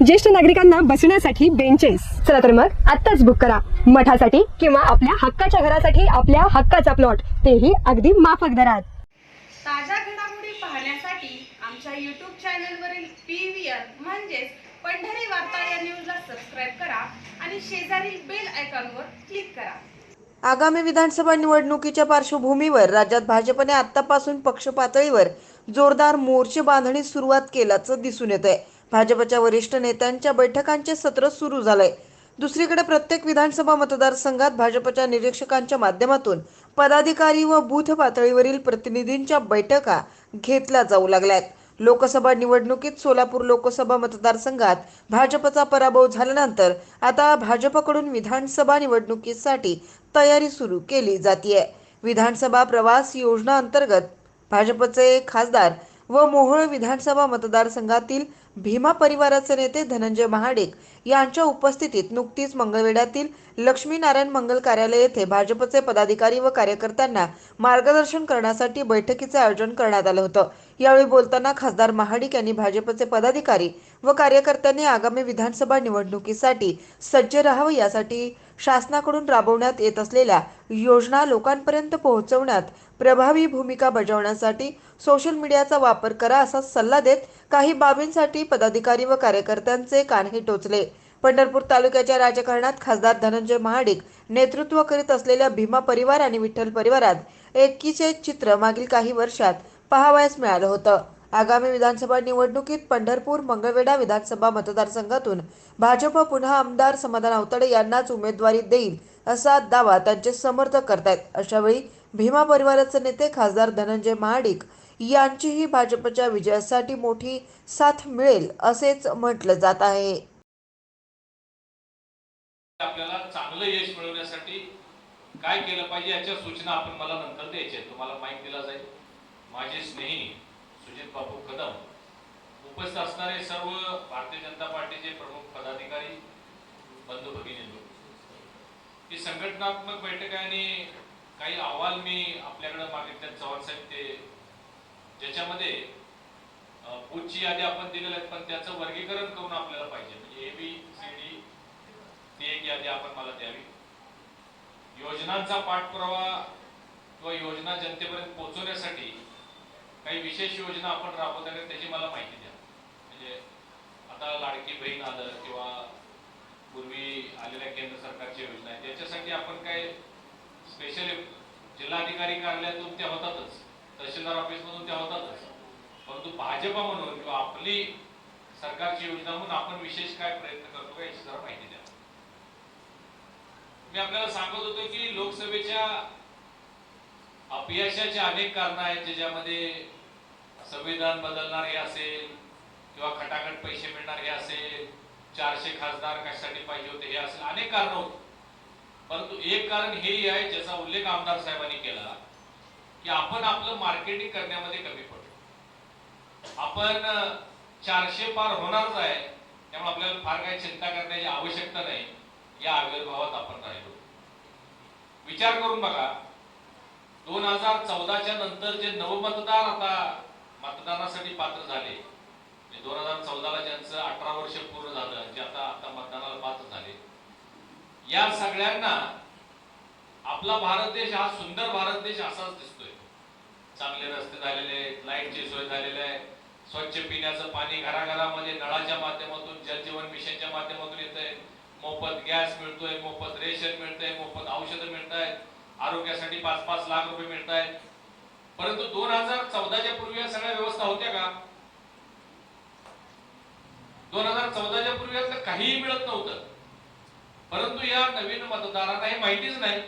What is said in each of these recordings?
ज्येष्ठ नागरिकांना बसण्यासाठी बेंचेस चला तर मग आत्ताच बुक करा. मठासाठी किंवा आपल्या हक्काच्या घरासाठी आपल्या हक्काचा प्लॉट तेही अगदी माफक दरात. ताज्या घडामोडी पाहण्यासाठी आमच्या यूट्यूब चॅनलवरील पी व्ही आर म्हणजेच पंढरी वार्ता या न्यूजला सबस्क्राईब करा आणि शेजारील बेल आयकॉनवर क्लिक करा. आगामी विधानसभा निवडणुकीच्या पार्श्वभूमीवर राज्यात भाजपने आतापासून पक्ष पातळीवर जोरदार मोर्चे बांधणी सुरुवात केल्याचं दिसून येत आहे भाजपच्या वरिष्ठ नेत्यांच्या बैठकांचे सत्र सुरू झालंय. दुसरीकडे प्रत्येक विधानसभा मतदारसंघात भाजपच्या निरीक्षकांच्या माध्यमातून पदाधिकारी व बूथ पातळीवरील प्रतिनिधींच्या बैठका घेतल्या जाऊ लागल्यात. लोकसभा निवडणुकीत सोलापूर लोकसभा मतदारसंघात भाजपचा पराभव झाल्यानंतर आता भाजपकडून विधानसभा निवडणुकीसाठी तयारी सुरू केली जातीये. विधानसभा प्रवास योजना अंतर्गत भाजपचे खासदार व मोहोळ विधानसभा मतदारसंघातील भीमा परिवाराचे नेते धनंजय महाडिक यांच्या उपस्थितीत नुकतीच मंगळवेढ्यातील लक्ष्मीनारायण मंगल कार्यालय येथे भाजपचे पदाधिकारी व कार्यकर्त्यांना मार्गदर्शन करण्यासाठी बैठकीचे आयोजन करण्यात आलं होतं. यावेळी बोलताना खासदार महाडिक यांनी भाजपचे पदाधिकारी व कार्यकर्त्यांनी आगामी विधानसभा निवडणुकीसाठी सज्ज राहावं यासाठी शासनाकडून राबवण्यात येत असलेल्या योजना लोकांपर्यंत पोहोचवण्यात प्रभावी भूमिका बजावण्यासाठी सोशल मीडियाचा वापर करा असा सल्ला देत काही बाबींसाठी पदाधिकारी व कार्यकर्त्यांचे कानही टोचले. पंढरपूर तालुक्याच्या राजकारणात खासदार धनंजय महाडिक नेतृत्व करीत असलेल्या भीमा परिवार आणि विठ्ठल परिवारात एकीचे चित्र मागील काही वर्षात पाहावयास मिळालं होतं. आगामी विधानसभा निवडणुकीत पंढरपूर मंगळवेढा विधानसभा मतदारसंघातून भाजप पुन्हा आमदार समाधान अवतडे यांनाच उमेदवारी देईल असा दावा त्यांचे समर्थक करतायत. अशावेळी भीमा परिवाराचे नेते खासदार धनंजय महाडिक यांचीही भाजपच्या विजयासाठी मोठी साथ मिळेल असेच म्हटलं जात आहे. आपल्याला चांगलं यश मिळवण्यासाठी काय केलं पाहिजे याच्या सूचना आपण मला नंतर द्यायच्या तुम्हाला माहिती दिला जाईल. माझे स्नेही सुजित बापू कदम उपस्थित असणारे सर्व भारतीय जनता पार्टीचे प्रमुख पदाधिकारी बंधू भगिनींनो ही संघटनात्मक बैठक आहे आणि काही अहवाल मी आपल्याकडे मागितले चव्हाण साहेब ते. ज्याच्यामध्ये अ, यादी आपण दिलेल्या आहेत पण त्याचं वर्गीकरण करून आपल्याला पाहिजे. म्हणजे ए बी सी डी ती एक यादी आपण मला द्यावी. योजनांचा पाठपुरावा किंवा योजना जनतेपर्यंत पोहोचवण्यासाठी काही विशेष योजना आपण राबवताना त्याची मला माहिती द्या. म्हणजे आता लाडकी बहीण आलं किंवा पूर्वी आलेल्या केंद्र सरकारच्या योजना आहेत त्याच्यासाठी आपण काय स्पेशल जिल्हाधिकारी कार्यालयातून त्या होतातच. तहसीलदार ऑफिसमधून त्या होतातच. परंतु भाजपा म्हणून किंवा आपली सरकारची योजना म्हणून आपण विशेष काय प्रयत्न करतो का याची जरा माहिती द्या. मी आपल्याला सांगत होतो की लोकसभेच्या अपयशाचे अनेक कारण आहेत ज्याच्यामध्ये संविधान बदलणार हे असेल किंवा खटाखट पैसे मिळणार हे असेल चारशे खासदार कशासाठी पाहिजे होते हे असेल अनेक कारण होत. परंतु एक कारण हेही आहे ज्याचा उल्लेख आमदार साहेबांनी केला की आपण आपलं मार्केटिंग करण्यामध्ये कमी पडतो आपण चारशे पार होणारच आहे त्यामुळे आपल्याला फार काही चिंता करण्याची आवश्यकता नाही या आविर्भावात आपण राहिलो. विचार करून बघा दोन हजार चौदाच्या नंतर जे नवमतदार आता मतदानासाठी पात्र झाले म्हणजे दोन हजार चौदाला ज्यांचं अठरा वर्ष पूर्ण झालं जे आता आता मतदानाला पात्र झाले या सगळ्यांना आपला भारत देश हा सुंदर भारत देश असाच दिसतोय. चांगले रस्ते झालेले आहेत लाईटची सोय झालेली आहे स्वच्छ पिण्याचं पाणी घराघरामध्ये नळाच्या माध्यमातून जलजीवन मिशनच्या माध्यमातून येत आहे मोफत गॅस मिळतोय मोफत रेशन मिळतंय मोफत औषधं मिळत आहेत आरोग्यासाठी पाच पाच लाख रुपये मिळत आहेत परंतु दोन हजार चौदाच्या पूर्वी या सगळ्या व्यवस्था होत्या का? दोन हजार चौदाच्या पूर्वी यातलं काहीही मिळत नव्हतं. परंतु या नवीन मतदारांना हे माहितीच नाही.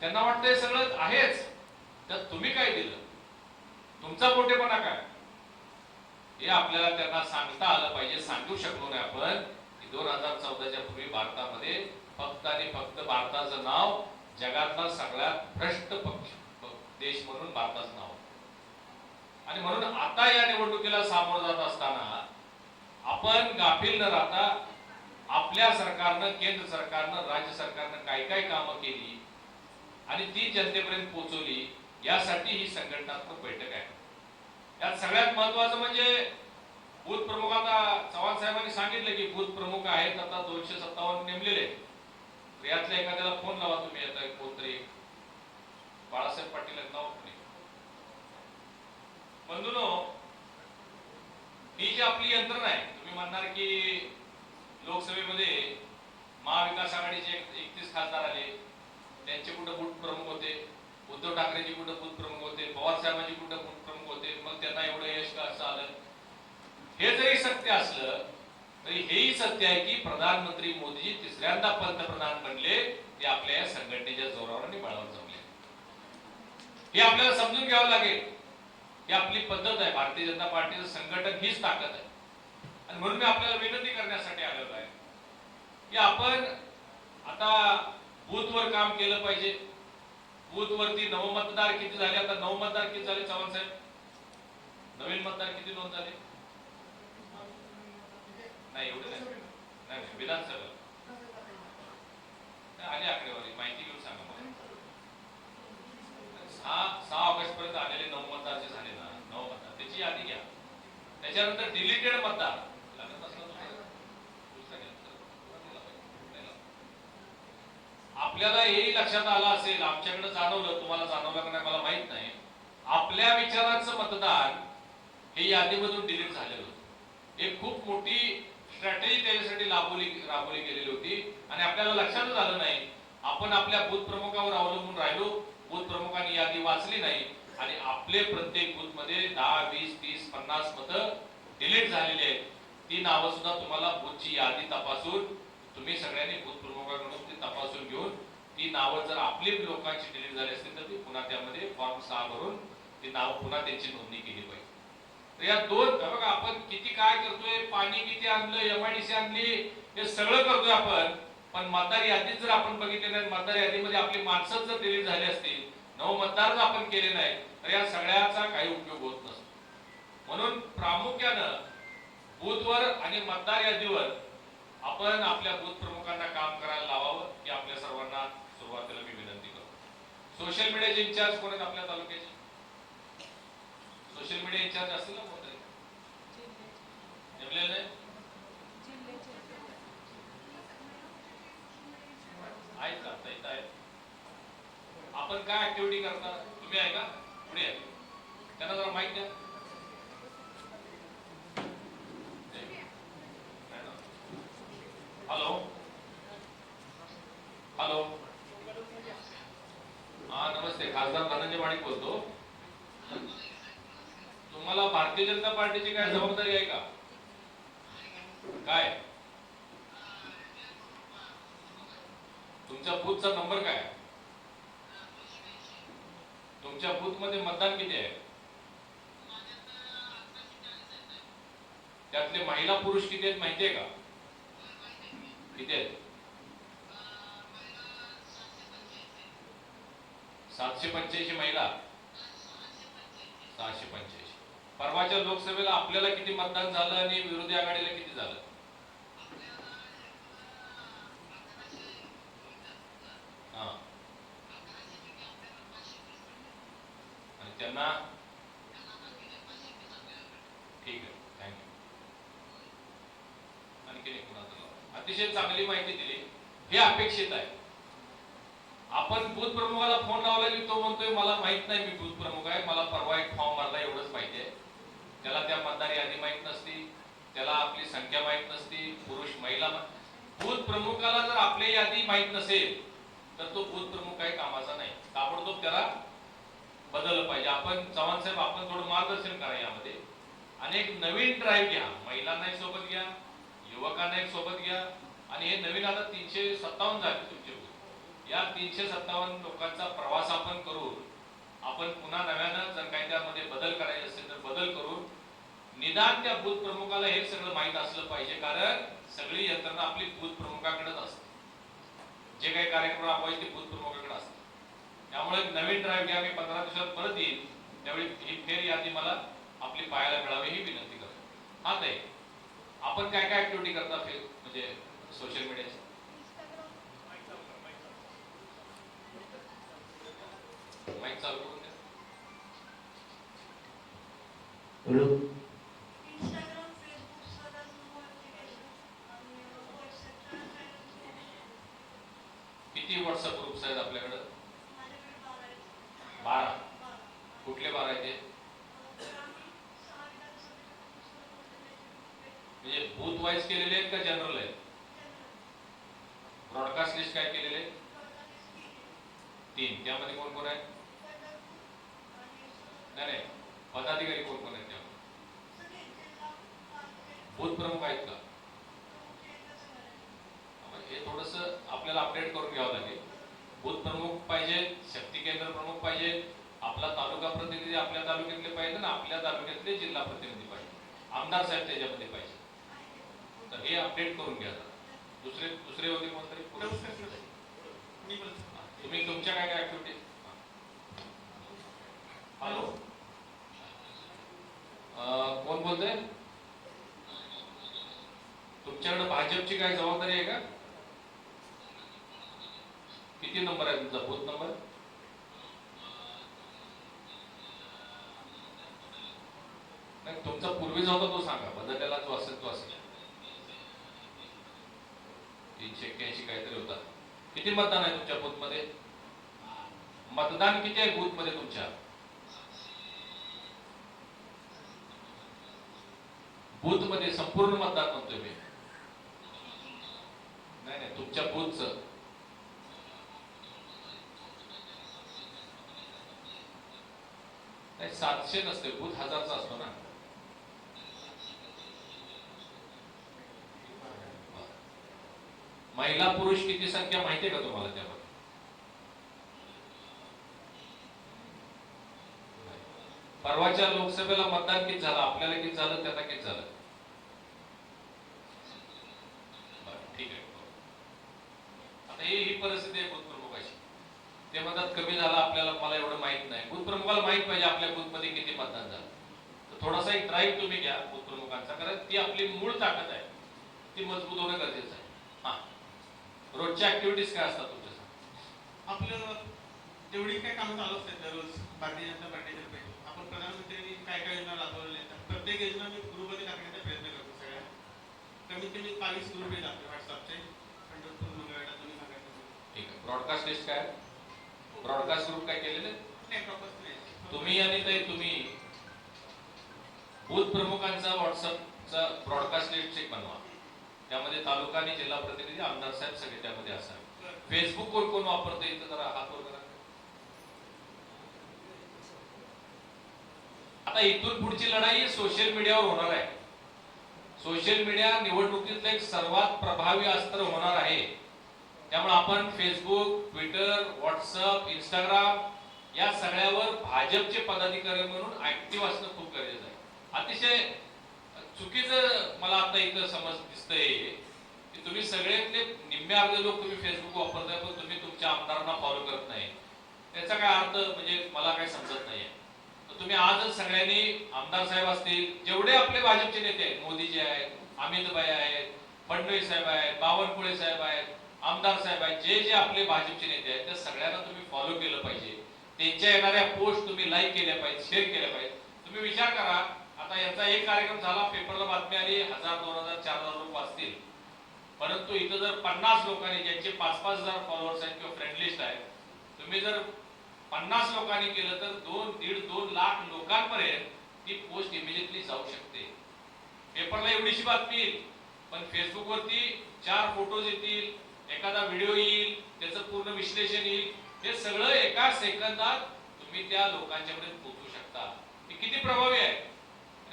त्यांना वाटतं हे सगळं आहेच. तर तुम्ही काय दिलं? तुमचा मोठेपणा काय? हे आपल्याला त्यांना सांगता आलं पाहिजे सांगू शकलो नाही आपण. की दोन हजार चौदाच्या पूर्वी भारतामध्ये फक्त आणि फक्त भारताचं नाव जगातला सगळ्यात भ्रष्ट पक्ष देश म्हणून भारताचं नाव आणि म्हणून आता या निवडणुकीला सामोरं जात असताना आपण गाफील न राहता आपल्या सरकारनं केंद्र सरकारनं राज्य सरकारनं काय काय कामं केली आणि ती जनतेपर्यंत पोहोचवली यासाठी ही संघटनात्मक बैठक आहे यात सगळ्यात महत्वाचं म्हणजे बूथ प्रमुख आता चव्हाण साहेबांनी सांगितलं की बूथ प्रमुख आहेत आता दोनशे सत्तावन्न नेमलेले आहेत. तर यातल्या एखाद्याला फोन लावा तुम्ही आता कोणतरी बाळासाहेब पाटील आहेत नाव कोणी? बंधूनो ही जी आपली यंत्रणा आहे तुम्ही म्हणणार की लोकसभेमध्ये महाविकास आघाडीचे एकतीस खासदार आले त्यांचे कुठं बूट प्रमुख होते उद्धव ठाकरेंचे कुठं बूथ प्रमुख होते पवार साहेबांचे कुठं बूथ प्रमुख होते मग त्यांना एवढं यश का असं आलं? हे जरी सत्य असलं तरी हेही सत्य आहे की प्रधानमंत्री मोदीजी तिसऱ्यांदा पंतप्रधान बनले ते आपल्या या संघटनेच्या जोरावर आणि बळावर जमले. हे आपल्याला समजून घ्यावं लागेल. ही आपली पद्धत आहे. भारतीय जनता पार्टीचं संघटन हीच ताकद आहे. आणि म्हणून मी आपल्याला विनंती करण्यासाठी आलेलो आहे की आपण आता बूथवर काम केलं पाहिजे. बूथवरती नवमतदार किती झाले? आता नवमतदार किती झाले? चव्हाण साहेब? नवीन मतदार किती नोंद झाले? नाही एवढं नाही. नाही नाही, विधानसभा. आली आकडेवारी. माहिती घेऊन सांगा मला. सहा सहा ऑगस्ट पर्यंत आलेले नऊ मतदार जे झाले ना नऊ मतदार त्याची यादी घ्या. त्याच्यानंतर डिलीटेड मतदार. लागत असला आपल्याला हेही लक्षात आलं असेल आमच्याकडे जाणवलं तुम्हाला जाणवलं का नाही मला माहीत नाही. आपल्या विचाराचं मतदान हे यादीमधून डिलीट झालेलं होतं. एक खूप मोठी स्ट्रॅटेजी त्याच्यासाठी राबवली राबवली गेलेली होती. आणि आपल्याला लक्षातच आलं नाही. आपण आपल्या बूथ प्रमुखावर अवलंबून राहिलो. बूथ प्रमुखांनी यादी वाचली नाही. आणि आपले प्रत्येक बूथमध्ये दहा वीस तीस पन्नास मत डिलीट झालेली आहेत. ती नावं सुद्धा तुम्हाला बूथची यादी तपासून तुम्ही सगळ्यांनी बूथ प्रमुखाकडून ती तपासून घेऊन ती नावं जर आपली लोकांची डिलीट झाली असतील तर ती पुन्हा त्यामध्ये फॉर्म सहा भरून ती नाव पुन्हा त्यांची नोंदणी केली पाहिजे. या दोन बघा आपण किती काय करतोय पाणी किती आणलं एमआयडीसी आणली हे सगळं करतोय आपण. पण मतदार यादीत जर आपण बघितले नाही मतदार यादीमध्ये आपली माणसं जर दिली झाली असतील नऊ मतदार जर आपण केले नाही तर या सगळ्याचा काही उपयोग होत नसतो. म्हणून प्रामुख्यानं बूथवर आणि मतदार यादीवर आपण आपल्या बूथ प्रमुखांना काम करायला लावावं ही आपल्या सर्वांना सुरुवातीला मी विनंती करतो. सोशल मीडियाचे इन्चार्ज कोण आहेत आपल्या तालुक्याचे? सोशल मीडिया इन्चार्ज असतील ना कोणतरी नेमलेलं आहे? आहेत का? इथं आहेत. आपण काय ऍक्टिव्हिटी करता? तुम्ही आहे का? पुढे आहे. त्यांना जरा माहीत द्या हॅलो हॅलो हा नमस्ते खासदार धनंजय माणिक बोलतो तुम्हाला भारतीय जनता पार्टीची काय जबाबदारी आहे का? काय? तुमच्या बूथचा नंबर काय? आहे? तुमच्या बूथमध्ये मतदान किती आहे? त्यातले महिला पुरुष किती आहेत माहितीये का? किती आहेत? सातशे पंच्याऐंशी महिला. सहाशे पंच्याऐंशी. परवाच्या लोकसभेला आपल्याला किती मतदान झालं आणि विरोधी आघाडीला किती झालं? हा. आणि त्यांना? ठीक आहे. थँक्यू आणखी एक अतिशय चांगली माहिती दिली. हे अपेक्षित आहे. आपण बूथ प्रमुखाला फोन लावला की तो म्हणतोय मला माहीत नाही मी बूथ प्रमुख आहे. मला परवा एक फॉर्म त्याला त्या मतदार यादी माहीत नसती त्याला आपली संख्या माहीत नसती पुरुष महिला बूथ प्रमुखाला जर आपली यादी माहीत नसेल तर तो बूथ प्रमुख काही कामाचा नाही. ताबडतोब त्याला बदललं पाहिजे. आपण चव्हाण साहेब आपण थोडं मार्गदर्शन करा यामध्ये. आणि एक नवीन ड्राईव्ह घ्या. महिलांना एक सोबत घ्या युवकांना एक सोबत घ्या. आणि हे नवीन आता तीनशे सत्तावन्न झाले तुमचे या तीनशे सत्तावन्न लोकांचा प्रवास आपण करून आपण पुन्हा नव्यानं जर काही त्यामध्ये बदल करायचे असेल तर बदल करून निदान त्या बूथ प्रमुखाला हे सगळं माहीत असलं पाहिजे कारण सगळी यंत्रणा आपली बूथ प्रमुखाकडेच असते. जे काही कार्यक्रम राबवायचे ते बूथ प्रमुखाकडे असते त्यामुळे एक नवीन ड्राईव्ह घ्या मी पंधरा दिवसात परत येईल त्यावेळी ही फेर यादी मला आपली पाहायला मिळावी ही विनंती करतो. हा ताई आपण काय काय ऍक्टिव्हिटी करता फेर म्हणजे सोशल मीडियाची माईक चालू करून द्या हॅलो इंस्टाग्राम फेसबुक स्वतःचं ऍप्लिकेशन आणि व्हॉट्सअपच्या किती व्हॉट्सअप ग्रुप्स आहेत आपल्याकडं? बारा. कुठले बारा आहेत ते म्हणजे बूथ वाईज केलेले आहेत का जनरल आहेत ब्रॉडकास्ट लिस्ट काय केलेले आहेत? तीन त्यामध्ये कोण कोण आहेत नाही नाही पदाधिकारी कोण कोण आहेत त्यामध्ये बूथ प्रमुख आहेत का मग हे थोडस आपल्याला अपडेट करून घ्यावं लागेल बूथ प्रमुख पाहिजे शक्ती केंद्र प्रमुख पाहिजे आपला तालुका प्रतिनिधी आपल्या तालुक्यातले पाहिजे ना आपल्या तालुक्यातले जिल्हा प्रतिनिधी पाहिजे आमदार साहेब त्याच्यामध्ये पाहिजे. तर हे अपडेट करून घ्या. दुसरे दुसरे होते कोणतरी? तुम्ही तुमच्या काय काय ऍक्टिव्हिटी हॅलो कोण बोलतंय? तुमच्याकडे भाजपची काय जबाबदारी आहे का? किती नंबर आहे तुमचा? बूथ नंबर तुमचा पूर्वीचा होता तो सांगा. बदललेला जो असेल तो असेल. तीनशे एक्क्याऐंशी काहीतरी होता. किती मतदान आहे तुमच्या बूथमध्ये? मतदान किती आहे बूथमध्ये तुमच्या? बूथमध्ये संपूर्ण मतदान म्हणतोय मी. नाही नाही तुमच्या बूथचं. नाही सातशे नसते बूथ हजारचा असतो ना. महिला पुरुष किती संख्या माहितीये का तुम्हाला त्यामध्ये? परवाच्या लोकसभेला मतदान किती झालं? आपल्याला किती झालं? त्यांना किती झालं? ठीक आहे. आता ही ही परिस्थिती आहे बूथ ते म्हणतात कमी झालं आपल्याला मला एवढं माहीत नाही. बुथप्रमुखाला माहीत पाहिजे आपल्या बुथमध्ये किती मतदान झालं. तर थोडासा एक ड्राईव्ह तुम्ही घ्या बुथप्रमुखांचा कारण ती आपली मूळ ताकद आहे. ती मजबूत होणं गरजेचं आहे. हा. रोजच्या ऍक्टिव्हिटीज काय असतात तुमच्या आपलं जेवढी काय कामं चालू असतात दररोज भारतीय जनता पार्टीच्या पैकी आपण प्रधानमंत्र्यांनी काय काय योजना राबवलेल्या आहेत त्या प्रत्येक योजना मी ग्रुपमध्ये टाकण्याचा प्रयत्न करतो सगळ्या. कमीत कमी बावीस ग्रुप आहेत आपले व्हॉट्सअपचे पंढरपूर मंगळवेढा तुम्ही सांगायचं ठीक आहे. ब्रॉडकास्ट लिस्ट काय? ब्रॉडकास्ट ग्रुप काय केलेले? नाही प्रॉपर नाही. तुम्ही आणि ते तुम्ही. बूथ प्रमुखांचा व्हॉट्सअपचा ब्रॉडकास्ट लिस्ट एक बनवा. त्यामध्ये तालुका आणि जिल्हा प्रतिनिधी आमदार साहेब सगळे त्यामध्ये असावे फेसबुक कोण कोण वापरतो इथं जरा हात वर करा. आता इथून पुढची लढाई सोशल मीडियावर होणार आहे. सोशल मीडिया निवडणुकीतलं एक सर्वात प्रभावी अस्त्र होणार आहे. त्यामुळे आपण फेसबुक ट्विटर व्हॉट्सअप इंस्टाग्राम या सगळ्यावर भाजपचे पदाधिकारी म्हणून ऍक्टिव्ह असणं खूप गरजेचं आहे. अतिशय चुकीचं मला आता इथं समज दिसतंय की तुम्ही सगळ्यातले निम्मे अर्धे लोक तुम्ही फेसबुक वापरताय पण तुम्ही तुमच्या आमदारांना फॉलो करत नाही. त्याचा काय अर्थ म्हणजे मला काय समजत नाही. तर तुम्ही आजच सगळ्यांनी आमदार साहेब असतील जेवढे आपले भाजपचे नेते आहेत मोदीजी आहेत अमितभाई आहेत फडणवीस साहेब आहेत बावनकुळे साहेब आहेत आमदार साहेब आहेत जे जे आपले भाजपचे नेते आहेत त्या सगळ्यांना तुम्ही फॉलो केलं पाहिजे. त्यांच्या येणाऱ्या पोस्ट तुम्ही लाईक केल्या पाहिजे शेअर केल्या पाहिजे तुम्ही विचार करा आता यांचा एक कार्यक्रम झाला पेपरला बातमी आली हजार दोन हजार चार हजार लोक वाचतील. परंतु इथं जर पन्नास लोकांनी ज्यांचे पाच पाच हजार फॉलोअर्स आहेत किंवा फ्रेंड लिस्ट आहेत तुम्ही जर पन्नास लोकांनी केलं तर दोन दीड दोन लाख लोकांपर्यंत ती पोस्ट इमिजिएटली जाऊ शकते. पेपरला एवढीशी बातमी येईल पण फेसबुक वरती चार फोटोज येतील एखादा व्हिडिओ येईल त्याचं पूर्ण विश्लेषण येईल हे सगळं एका सेकंदात तुम्ही त्या लोकांच्यापर्यंत पोहोचू शकता. हे किती प्रभावी आहे?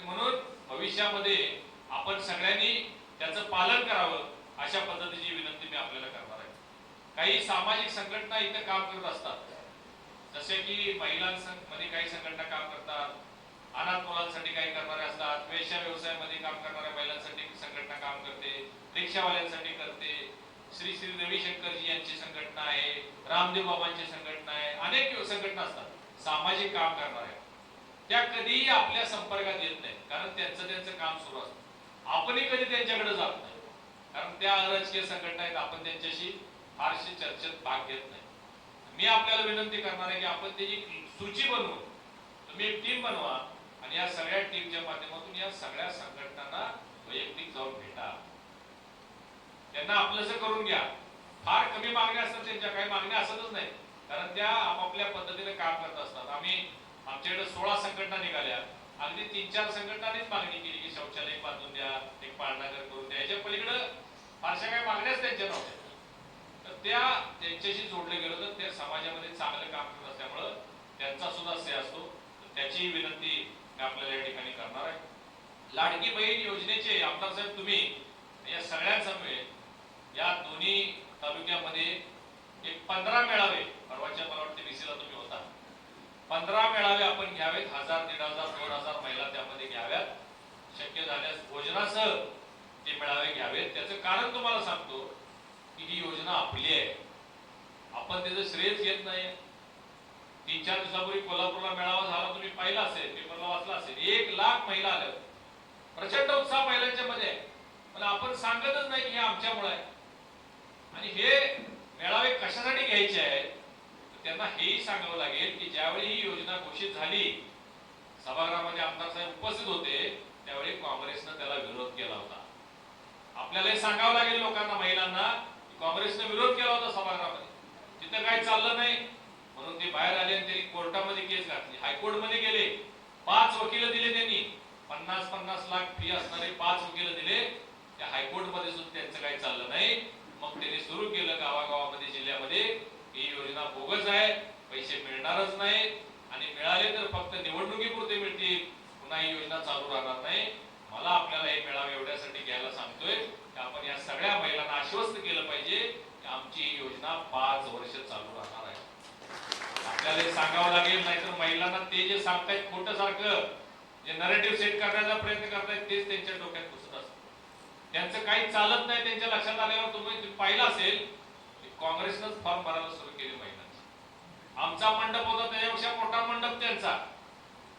म्हणून भविष्यामध्ये आपण सगळ्यांनी त्याचं पालन करावं अशा पद्धतीची विनंती मी आपल्याला करणार आहे. काही सामाजिक संघटना इथं काम करत असतात. जसे की महिलांमध्ये काही संघटना काम करतात. अनाथ मुलांसाठी काही करणारे असतात. वेश्या व्यवसायामध्ये काम करणाऱ्या महिलांसाठी संघटना काम करते. रिक्षावाल्यांसाठी करते. श्री श्री रविशंकरजी यांची संघटना आहे. रामदेव बाबांची संघटना आहे. अनेक संघटना असतात. सामाजिक काम करणाऱ्या. त्या कधीही आपल्या संपर्कात येत नाहीत. कारण त्यांचं त्यांचं काम सुरू असतं. आपणही कधी त्यांच्याकडे जात नाही. कारण त्या अराजकीय संघटना आहेत आपण त्यांच्याशी फारशी चर्चेत भाग घेत नाही. मी आपल्याला विनंती करणार आहे की आपण त्याची सूची बनवू. तुम्ही एक टीम बनवा आणि या सगळ्या टीमच्या माध्यमातून या सगळ्या संघटनांना वैयक्तिक जाऊन भेटा. त्यांना आपलंसं करून घ्या. फार कमी मागण्या असतात त्यांच्या. काही मागण्या असतच नाही कारण त्या आपापल्या पद्धतीने काम करत असतात. आम्ही आमच्याकडे सोळा संघटना निघाल्या. अगदी तीन चार संघटनांनीच मागणी केली की शौचालय बांधून द्या एक पाळणाघर करून द्या. याच्या पलीकडं फारशा काही मागण्याच त्यांच्या नव्हत्या. तर त्या त्यांच्याशी जोडले गेलं तर ते समाजामध्ये चांगलं काम करत असल्यामुळं त्यांचा सुद्धा से असतो. तर विनंती मी आपल्याला या ठिकाणी करणार आहे. लाडकी बहीण योजनेचे आमदार साहेब तुम्ही या सगळ्यांसमवेत या दोन्ही तालुक्यामध्ये एक पंधरा मेळावे परवाच्या मला वाटते बीसीला तुम्ही पंधरा मेळावे आपण घ्यावेत. हजार दीड हजार दोन हजार महिला त्यामध्ये घ्याव्यात. शक्य झाल्यास भोजनासह ते मेळावे घ्यावेत. त्याचं कारण तुम्हाला सांगतो की ही योजना आपली आहे. आपण त्याचं श्रेयच घेत नाही. तीन चार दिवसापूर्वी कोल्हापूरला मेळावा झाला तुम्ही पाहिला असेल पेपरला वाचला असेल. एक लाख महिला आल्या. प्रचंड उत्साह महिलांच्या मध्ये आहे. पण आपण सांगतच नाही की हे आमच्यामुळे आहे. आणि हे मेळावे कशासाठी घ्यायचे आहेत? त्यांना हेही सांगावं लागेल की ज्यावेळी ही योजना घोषित झाली सभागृहामध्ये आमदार साहेब उपस्थित होते त्यावेळी काँग्रेसनं त्याला विरोध केला होता. आपल्याला हे सांगावं लागेल लोकांना महिलांना काँग्रेसने विरोध केला होता सभागृहामध्ये. तिथं काय चाललं नाही. म्हणून ते बाहेर आले आणि त्यांनी कोर्टामध्ये केस घातली. हायकोर्टमध्ये गेले. पाच वकील दिले त्यांनी. पन्नास पन्नास लाख फी असणारे पाच वकील दिले. त्या हायकोर्टमध्ये सुद्धा त्यांचं काही चाललं नाही. मग त्यांनी सुरू केलं गावागावामध्ये जिल्ह्यामध्ये. ही योजना बोगस आहे पैसे मिळणारच नाही आणि मिळाले तर फक्त निवडणुकीपुरते मिळतील. पुन्हा ही योजना चालू राहणार नाही. मला आपल्याला हे मेळावे एवढ्यासाठी घ्यायला सांगतोय की आपण या सगळ्या महिलांना आश्वस्त केलं पाहिजे की आमची ही योजना पाच वर्ष चालू राहणार आहे. आपल्याला हे सांगावं लागेल नाहीतर महिलांना ते जे सांगतायत खोटं सारखं जे नरेटिव्ह सेट करण्याचा प्रयत्न करतायत तेच त्यांच्या डोक्यात घुसत असतं. त्यांचं काही चालत नाही त्यांच्या लक्षात आल्यावर तुम्ही पाहिलं असेल काँग्रेसनंच फॉर्म भरायला सुरू केली महिलांची. आमचा मंडप होता त्याच्यापेक्षा मोठा मंडप त्यांचा.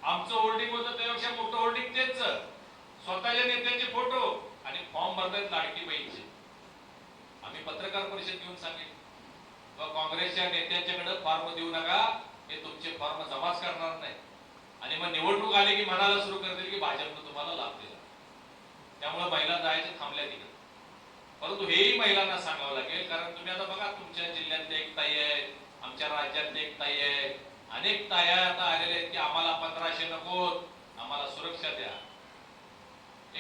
आमचं होल्डिंग होतं त्याच्यापेक्षा मोठं होल्डिंग त्यांचं. स्वतःच्या नेत्यांचे फोटो आणि फॉर्म भरतायत लाडकी बहीणचे. आम्ही पत्रकार परिषद घेऊन सांगितलं काँग्रेसच्या नेत्यांच्याकडे फॉर्म देऊ नका. हे तुमचे फॉर्म जमाच करणार नाही. आणि मग निवडणूक आली की म्हणायला सुरू करतील की भाजपनं तुम्हाला लाभ दिला. त्यामुळे महिला जायचं थांबल्या तिकडे. परंतु हेही महिलांना सांगावं लागेल कारण तुम्ही आता बघा तुमच्या जिल्ह्यातले एक ताई आहे आमच्या राज्यातले एक ताई आहे. अनेक ताया आता आलेले आहेत की आम्हाला पंधराशे नकोत आम्हाला सुरक्षा द्या.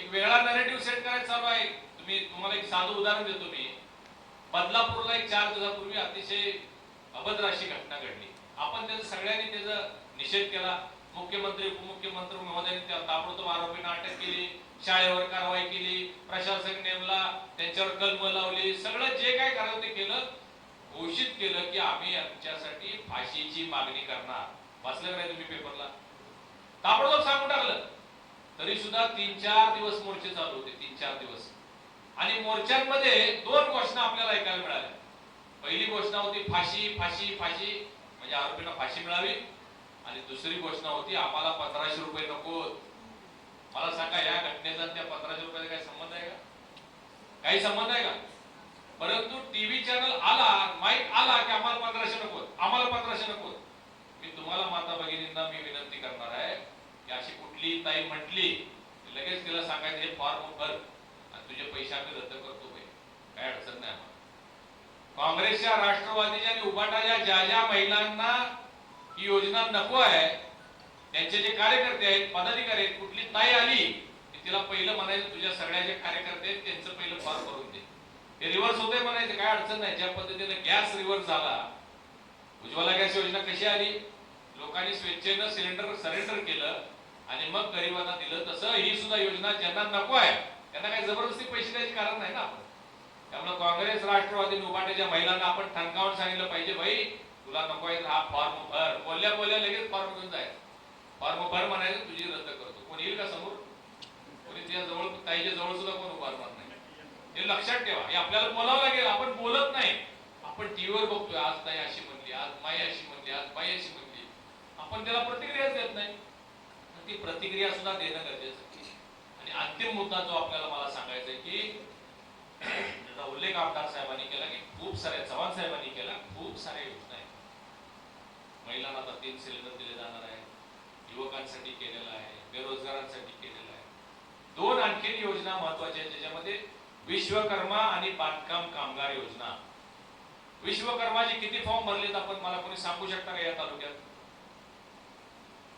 एक वेगळा नरेटिव्ह सेट करायचा चालू आहे. तुम्ही तुम्हाला एक साधं उदाहरण देतो मी. बदलापूरला एक चार दिवसापूर्वी अतिशय अभद्र अशी घटना घडली. आपण त्याचा सगळ्यांनी त्याचा निषेध केला. मुख्यमंत्री उपमुख्यमंत्री महोदयांनी त्या ताबडतोब आरोपींना अटक केली. शाळेवर कारवाई केली प्रशासक नेमला त्यांच्यावर कलम लावली सगळं जे काय करावं ते केलं. घोषित केलं की आम्ही आमच्यासाठी फाशीची मागणी करणार. वाचलं का नाही तुम्ही पेपरला? ताबडतोब सांगून टाकलं. तरी सुद्धा तीन चार दिवस मोर्चे चालू होते तीन चार दिवस. आणि मोर्चांमध्ये दोन घोषणा आपल्याला ऐकायला मिळाल्या. पहिली घोषणा होती फाशी फाशी फाशी. म्हणजे आरोपींना फाशी मिळावी. आणि दुसरी घोषणा होती आम्हाला पंधराशे रुपये नको. मला सांगा या घटनेचा त्या पंधराशे रुपयाचा काही संबंध आहे का? काही संबंध आहे का? परंतु टीव्ही चॅनल आला माईक आला की आम्हाला पंधराशे नको आम्हाला पंधराशे नको मी तुम्हाला माता भगिनींना मी विनंती करणार आहे की अशी कुठली ताई म्हटली लगेच तिला सांगायचं हे फॉर्म भर आणि तुझे पैसे आम्ही रद्द करतो भाई काय अडचण नाही आम्हाला. काँग्रेसच्या राष्ट्रवादीच्या आणि उभाटाच्या ज्या ज्या महिलांना ही योजना नको आहे त्यांचे जे कार्यकर्ते आहेत पदाधिकारी आहेत कुठली ताई आली की तिला पहिलं म्हणायचं तुझ्या सगळ्या जे कार्यकर्ते आहेत त्यांचं पहिलं फॉर्म भरून दे. हे रिव्हर्स होते म्हणायचं काय अडचण नाही. ज्या पद्धतीने गॅस रिव्हर्स झाला उज्ज्वला गॅस योजना कशी आली? लोकांनी स्वेच्छेनं सिलेंडर सरेंडर केलं आणि मग गरिबांना दिलं. तसं ही सुद्धा योजना ज्यांना नको आहे त्यांना काही जबरदस्ती पैसे द्यायचे कारण नाही ना आपण. त्यामुळे काँग्रेस राष्ट्रवादी उभाट्याच्या महिलांना आपण ठणकावून सांगितलं पाहिजे भाई तुला नको आहे हा फॉर्म भर. बोलल्या बोलल्या लगेच फॉर्म घेऊन जायचं. फॉर्म भर म्हणायचं तुझी रद्द करतो. कोण येईल का समोर? कोणी तिच्या जवळ ताईच्या जवळ सुद्धा कोण उभारणार नाही. हे लक्षात ठेवा. हे आपल्याला बोलावं लागेल. आपण बोलत नाही. आपण टीव्हीवर बघतोय आज ताई अशी म्हणली आज माई अशी म्हणली आज बाई अशी म्हणली. आपण त्याला प्रतिक्रियाच देत नाही. ती प्रतिक्रिया सुद्धा देणं गरजेचं आणि अंतिम मुद्दा जो आपल्याला मला सांगायचा आहे की त्याचा उल्लेख आमदार साहेबांनी केला की खूप साऱ्या चव्हाण साहेबांनी केला खूप साऱ्या योजना आहेत. महिलांना आता तीन सिलेंडर दिले जाणार आहे युवकांसाठी केलेलं आहे बेरोजगारांसाठी केलेलं आहे. दोन आणखीन योजना महत्त्वाच्या आहेत ज्याच्यामध्ये विश्वकर्मा आणि बांधकाम कामगार योजना. विश्वकर्माचे किती फॉर्म भरलेत आपण मला कोणी सांगू शकता का या तालुक्यात?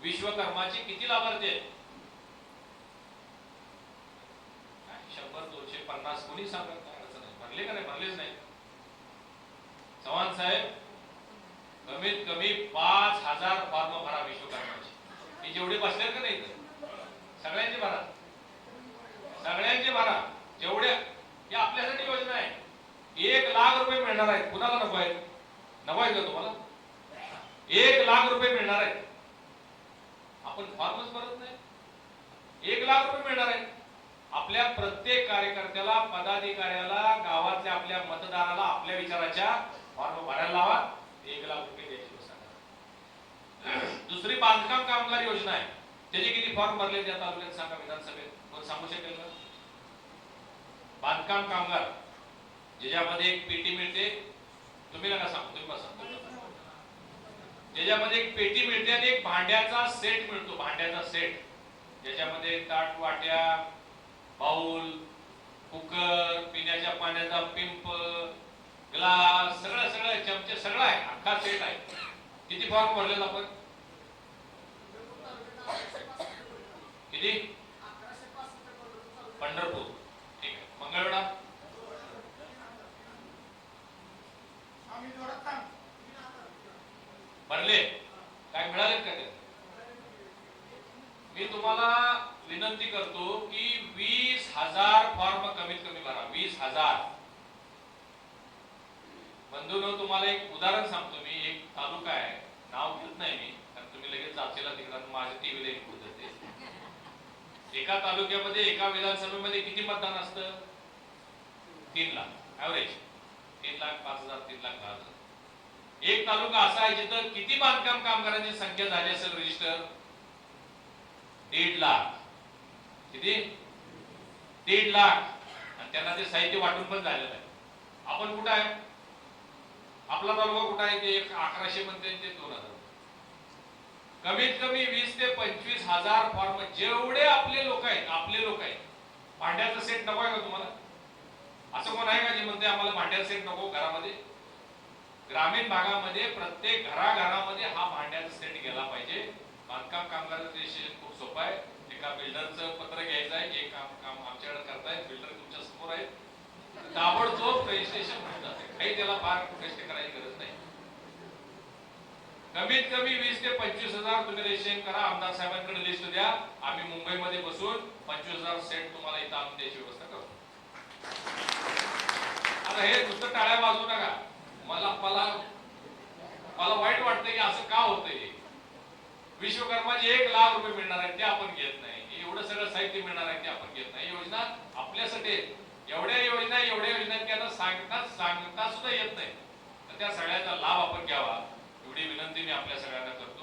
विश्वकर्माचे किती लाभार्थी आहेत? शंभर दोनशे पन्नास कोणी सांगत काय अडचण नाही. भरले का नाही? भरलेच नाही. चव्हाण साहेब कमीत कमी पाच हजार फॉर्म भरा विश्वकर्माचे. हे जेवढे बसलेत का नाही सगळ्यांचे भरा. सगळ्यांचे भरा. जेवढे हे आपल्यासाठी योजना आहे. एक लाख रुपये मिळणार आहेत. कुणाला नको आहेत? नको आहे का तुम्हाला? एक लाख रुपये मिळणार आहेत. आपण फॉर्मच भरत नाही. एक लाख रुपये मिळणार आहेत. आपल्या प्रत्येक कार्यकर्त्याला पदाधिकाऱ्याला गावातल्या आपल्या मतदाराला आपल्या विचाराच्या फॉर्म भरायला लावा. एक लाख रुपये. दुसरी बांधकाम कामगार योजना आहे. त्याचे किती फॉर्म भरले त्या तालुक्यात सांगा विधानसभेत? कोण सांगू शकेल का? बांधकाम कामगार ज्याच्यामध्ये एक पेटी मिळते. तुम्ही नका सांगू तुम्ही बसा ज्याच्यामध्ये एक पेटी मिळते आणि एक भांड्याचा सेट मिळतो भांड्याचा सेट ज्याच्यामध्ये ताट वाट्या बाऊल कुकर पिण्याच्या पाण्याचा पिंप ग्लास सगळं सगळं चमचे सगळं आहे. अख्खा सेट आहे. किती फॉर्म भरलेत आपण? किती? पंढरपूर. ठीक आहे. मंगळवेढा? भरले. काय मिळालेत का ते मी तुम्हाला विनंती करतो की वीस हजार फॉर्म कमीत कमी भरा. वीस हजार. बंधून तुम्हाला एक उदाहरण सांगतो मी. एक तालुका आहे. नाव घेत नाही मी कारण तुम्ही लगेच जाचेला तिकडे माझ्या टीव्हीला इनपुट देते. एका तालुक्यामध्ये एका विधानसभेमध्ये किती मतदान असतं? तीन लाख. ॲव्हरेज तीन लाख पाच हजार तीन लाख दहा हजार. एक तालुका असा आहे जिथं किती बांधकाम कामगारांची संख्या झाली असेल रजिस्टर दीड लाख. किती? दीड लाख. आणि त्यांना ते साहित्य वाटून पण झालेलं आहे. आपण कुठं आहे? आपला तालुका कुठं आहे ते एक अकराशे मध्ये ते दोन हजार कमीत कमी वीस ते पंचवीस हजार फॉर्म जेवढे आपले लोक आहेत आपले लोक आहेत. भांड्याचा सेट नको आहे का तुम्हाला? असं कोण आहे का जे म्हणते आम्हाला भांड्याचा सेट नको घरामध्ये? ग्रामीण भागामध्ये प्रत्येक घराघरामध्ये हा भांड्याचा सेट गेला पाहिजे. बांधकाम कामगारांचं रजिस्ट्रेशन खूप सोपं आहे. एका बिल्डरचं पत्र घ्यायचं आहे. जे काम काम आमच्याकडे करतायत. बिल्डर तुमच्यासमोर आहेत. ताबडतोब रजिस्ट्रेशन होऊन जाते. काही त्याला फार कष्ट करायची गरज नाही. कमीत कमी वीस ते पंचवीस हजार तुम्ही रजिस्ट्रेशन करा. आमदार साहेबांकडे लिस्ट द्या. आम्ही मुंबईमध्ये बसून पंचवीस हजार सेट तुम्हाला इथं आणून द्यायची व्यवस्था करू आता हे नुसतं टाळ्या वाजवू नका. मला मला मला वाईट वाटतं की असं का होतंय विश्वकर्माचे एक लाख रुपये मिळणार आहेत ते आपण घेत नाही. एवढं सगळं साहित्य मिळणार आहे ते आपण घेत नाही. योजना आपल्यासाठी आहेत. एवढ्या योजना एवढ्या योजना त्यांना सांगता सांगता सुद्धा येत नाही. तर त्या सगळ्याचा लाभ आपण घ्यावा. एवढी विनंती मी आपल्या सगळ्यांना करतो.